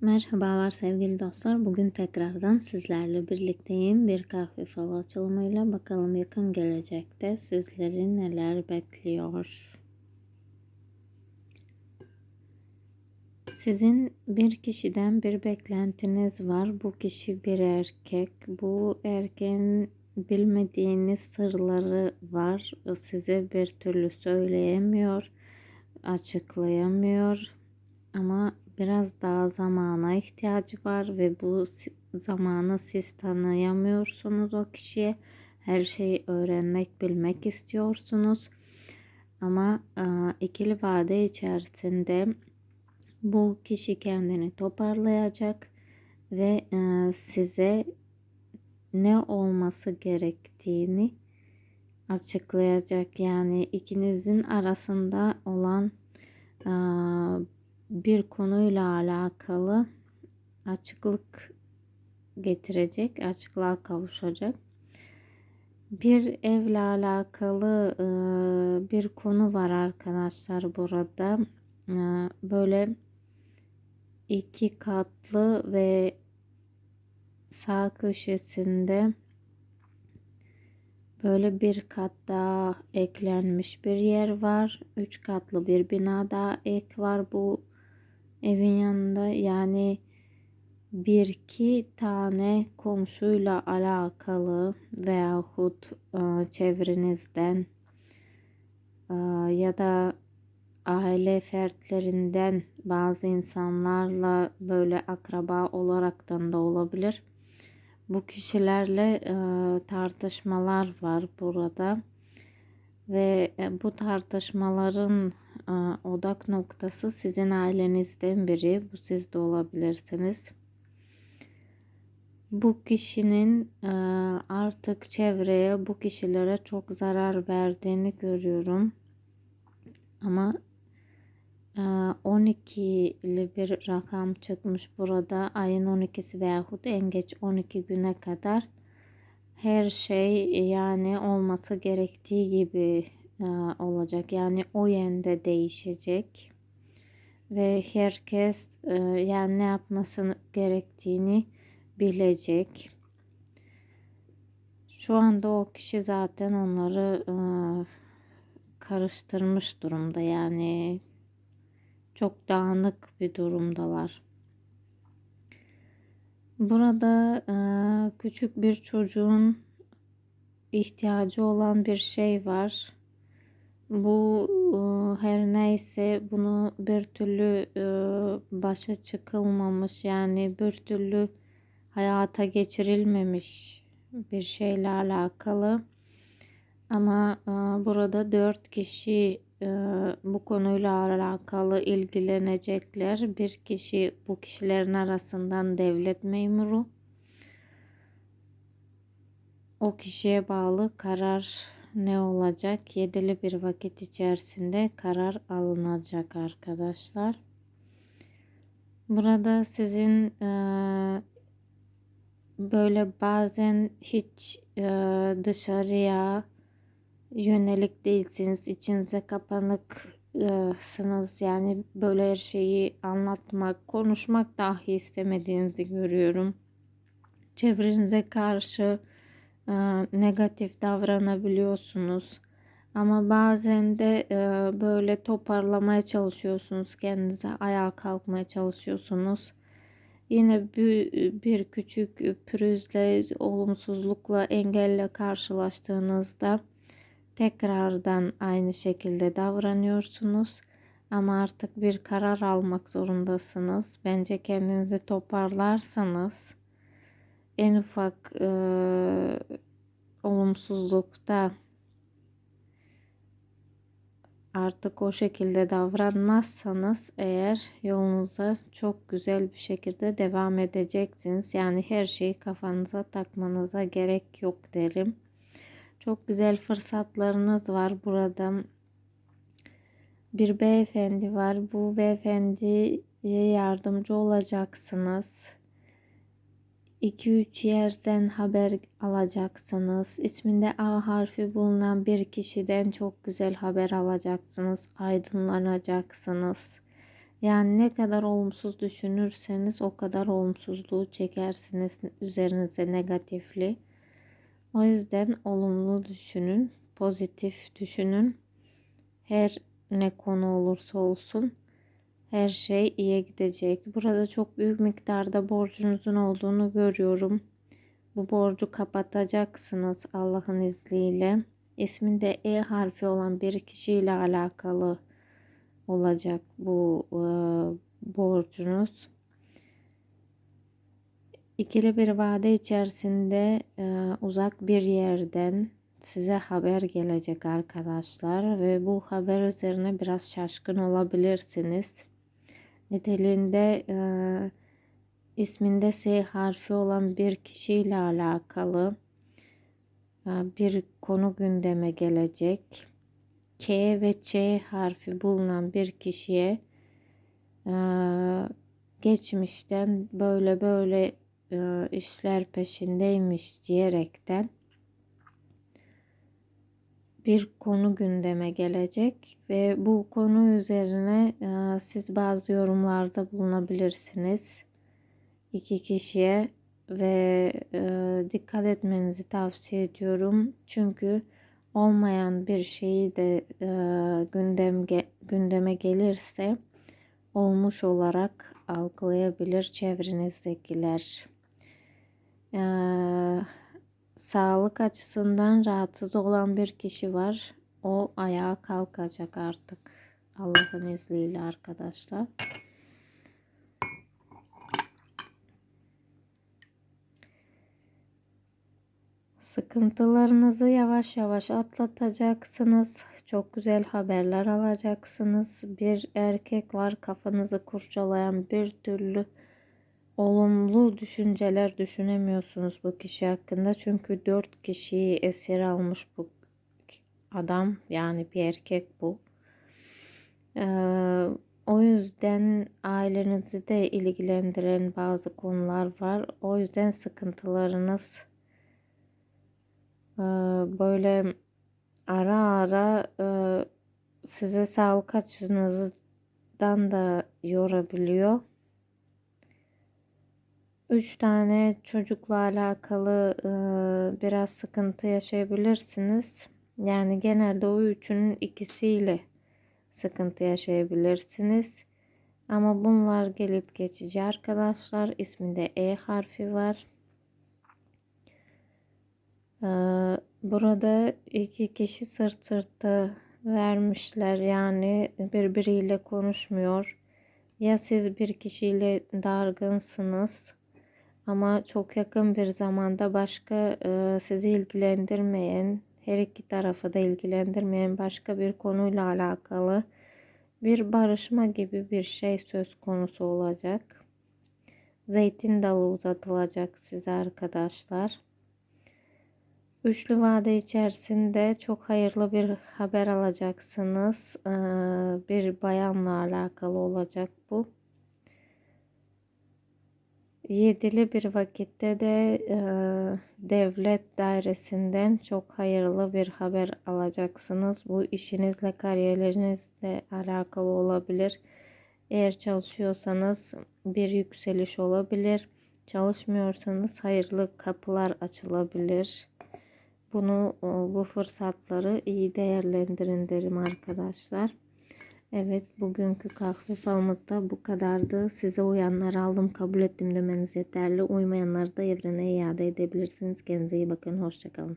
Merhabalar sevgili dostlar. Bugün tekrardan sizlerle birlikteyim. Bir kahve falı açılımıyla bakalım yakın gelecekte sizleri neler bekliyor. Sizin bir kişiden bir beklentiniz var. Bu kişi bir erkek. Bu erkeğin bilmediğiniz sırları var. Size bir türlü söyleyemiyor, açıklayamıyor. Ama biraz daha zamana ihtiyacı var ve bu zamanı siz tanıyamıyorsunuz o kişiye. Her şeyi öğrenmek, bilmek istiyorsunuz. Ama e, ikili vade içerisinde bu kişi kendini toparlayacak ve e, size ne olması gerektiğini açıklayacak. Yani ikinizin arasında olan e, bir konuyla alakalı açıklık getirecek, açıklığa kavuşacak. Bir evle alakalı e, bir konu var arkadaşlar burada. E, böyle iki katlı ve sağ köşesinde böyle bir kat daha eklenmiş bir yer var. Üç katlı bir bina daha ek var bu evin yanında yani bir iki tane komşuyla alakalı veyahut e, çevrenizden e, ya da aile fertlerinden bazı insanlarla böyle akraba olaraktan da olabilir. Bu kişilerle e, tartışmalar var burada ve e, bu tartışmaların odak noktası sizin ailenizden biri. Bu siz de olabilirsiniz. Bu kişinin e, artık çevreye bu kişilere çok zarar verdiğini görüyorum. Ama 12'li bir rakam çıkmış burada. Ayın 12'si veyahut en geç 12 güne kadar her şey yani olması gerektiği gibi e, olacak. Yani o yönde değişecek. Ve herkes e, yani ne yapması gerektiğini bilecek. Şu anda o kişi zaten onları e, karıştırmış durumda. Yani çok dağınık bir durumdalar. Burada e, küçük bir çocuğun ihtiyacı olan bir şey var. Bu her neyse bunu bir türlü başa çıkılmamış yani bir türlü hayata geçirilmemiş bir şeyle alakalı. Ama burada dört kişi bu konuyla alakalı ilgilenecekler. Bir kişi bu kişilerin arasından devlet memuru. O kişiye bağlı karar ne olacak? Yedili bir vakit içerisinde karar alınacak arkadaşlar. Burada sizin e, böyle bazen hiç e, dışarıya yönelik değilsiniz. İçinize kapanıksınız. Yani böyle her şeyi anlatmak, konuşmak dahi istemediğinizi görüyorum. Çevrenize karşı negatif davranabiliyorsunuz. Ama bazen de e, böyle toparlamaya çalışıyorsunuz. Kendinize ayağa kalkmaya çalışıyorsunuz. Yine bir, bir küçük pürüzle, olumsuzlukla, engelle karşılaştığınızda tekrardan aynı şekilde davranıyorsunuz. Ama artık bir karar almak zorundasınız. Bence kendinizi toparlarsanız en ufak e, olumsuzlukta artık o şekilde davranmazsanız eğer yolunuza çok güzel bir şekilde devam edeceksiniz. Yani her şeyi kafanıza takmanıza gerek yok derim. Çok güzel fırsatlarınız var burada. Bir beyefendi var. Bu beyefendiye yardımcı olacaksınız. 2-3 yerden haber alacaksınız. İsminde A harfi bulunan bir kişiden çok güzel haber alacaksınız. Aydınlanacaksınız. Yani ne kadar olumsuz düşünürseniz o kadar olumsuzluğu çekersiniz üzerinize negatifli. O yüzden olumlu düşünün, pozitif düşünün. Her ne konu olursa olsun her şey iyi gidecek. Burada çok büyük miktarda borcunuzun olduğunu görüyorum. Bu borcu kapatacaksınız Allah'ın izniyle. İsminde E harfi olan bir kişiyle alakalı olacak bu e, borcunuz. İkili bir vade içerisinde e, uzak bir yerden size haber gelecek arkadaşlar ve bu haber üzerine biraz şaşkın olabilirsiniz. Niteliğinde e, isminde S harfi olan bir kişiyle alakalı e, bir konu gündeme gelecek. K ve Ç harfi bulunan bir kişiye e, geçmişten böyle böyle e, işler peşindeymiş diyerekten bir konu gündeme gelecek ve bu konu üzerine e, siz bazı yorumlarda bulunabilirsiniz. iki kişiye ve e, dikkat etmenizi tavsiye ediyorum. Çünkü olmayan bir şeyi de e, gündem gündeme gelirse olmuş olarak algılayabilir çevrenizdekiler. Ee, sağlık açısından rahatsız olan bir kişi var. O ayağa kalkacak artık. Allah'ın izniyle arkadaşlar. Sıkıntılarınızı yavaş yavaş atlatacaksınız. Çok güzel haberler alacaksınız. Bir erkek var kafanızı kurcalayan bir türlü olumlu düşünceler düşünemiyorsunuz bu kişi hakkında. Çünkü dört kişiyi esir almış bu adam. Yani bir erkek bu. Ee, o yüzden ailenizi de ilgilendiren bazı konular var. O yüzden sıkıntılarınız e, böyle ara ara e, size sağlık açınızdan da yorabiliyor. Üç tane çocukla alakalı biraz sıkıntı yaşayabilirsiniz. Yani genelde o üçünün ikisiyle sıkıntı yaşayabilirsiniz. Ama bunlar gelip geçici arkadaşlar. İsminde E harfi var. Burada iki kişi sırt sırta vermişler. Yani birbiriyle konuşmuyor. Ya siz bir kişiyle dargınsınız ama çok yakın bir zamanda başka e, sizi ilgilendirmeyen, her iki tarafı da ilgilendirmeyen başka bir konuyla alakalı bir barışma gibi bir şey söz konusu olacak. Zeytin dalı uzatılacak size arkadaşlar. Üçlü vade içerisinde çok hayırlı bir haber alacaksınız. Ee, bir bayanla alakalı olacak bu. Yedili bir vakitte de e, devlet dairesinden çok hayırlı bir haber alacaksınız. Bu işinizle kariyerinizle alakalı olabilir. Eğer çalışıyorsanız bir yükseliş olabilir. Çalışmıyorsanız hayırlı kapılar açılabilir. Bunu bu fırsatları iyi değerlendirin derim arkadaşlar. Evet bugünkü kahve falımızda bu kadardı. Size uyanları aldım kabul ettim demeniz yeterli. Uymayanları da evrene iade edebilirsiniz. Kendinize iyi bakın. Hoşçakalın.